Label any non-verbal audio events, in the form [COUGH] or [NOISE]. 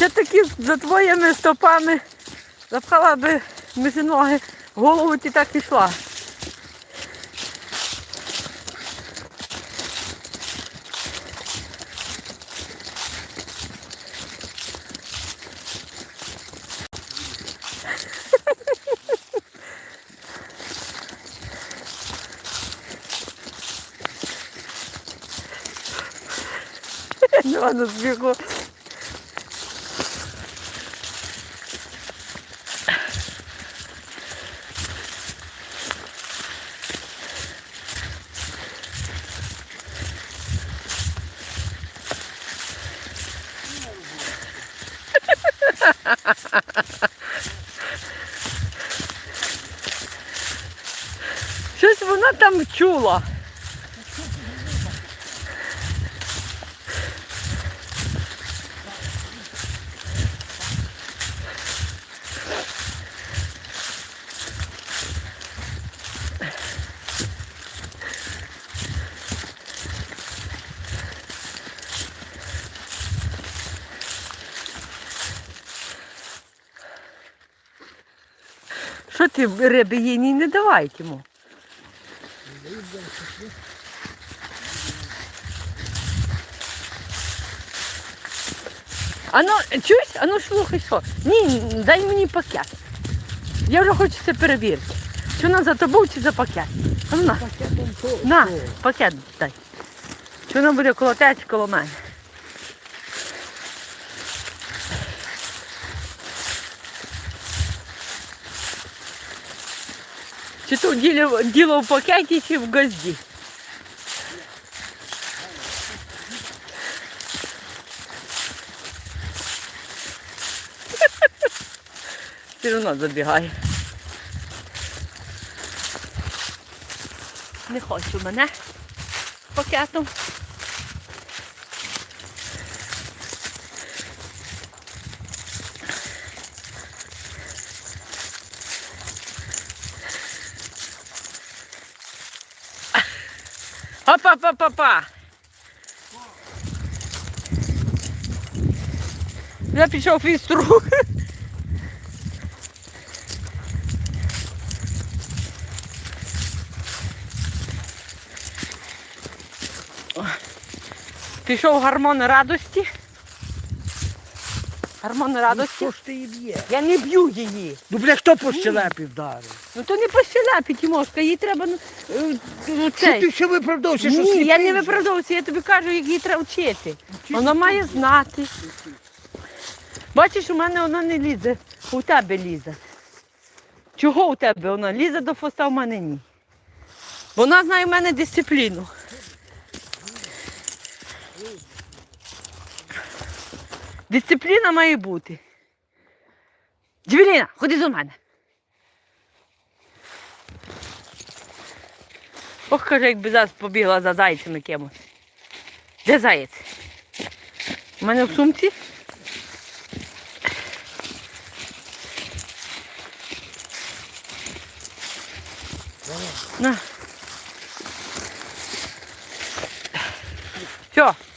Я такі за твоїми стопами запхала би між ноги, голову ти так ішла. [LAUGHS] Не ладно збігу. Щось вона там чула. Ти риби їй не давай йому? Ану, чуєш? Ану слухай що? Ні, дай мені пакет. Я вже хочу це перевірити. Чи вона за тобою, чи за пакет? А ну, на, на, пакет дай. Чи вона буде коло тебе, коло мене? Чи то діло, діло в пакеті, чи в газді? Все одно забігає. Не хочу мене пакетом. Опа-па-па-па. Я пішов фіструк. Пішов гормон радості. Гормон радості. Що ж ти її б'є? Я не б'ю її. Ну, бля, хто по щелепі вдарив? Ну то не пощеляпі, Тімошка, їй треба ну, е, ну, Що цей. ти ще виправдовуєшся? що Ні, я сліпий не виправдовуюся, я тобі кажу, як її треба вчити. Вона має знати. Бачиш, у мене вона не лізе, у тебе лізе. Чого у тебе вона? Лізе до фоста, в мене ні. Вона знає в мене дисципліну. Дисципліна має бути. Джевеліна, ходи до мене. Ох, каже, якби зараз побігла за зайцями кимось. Де заєць? У мене в сумці. На. Все.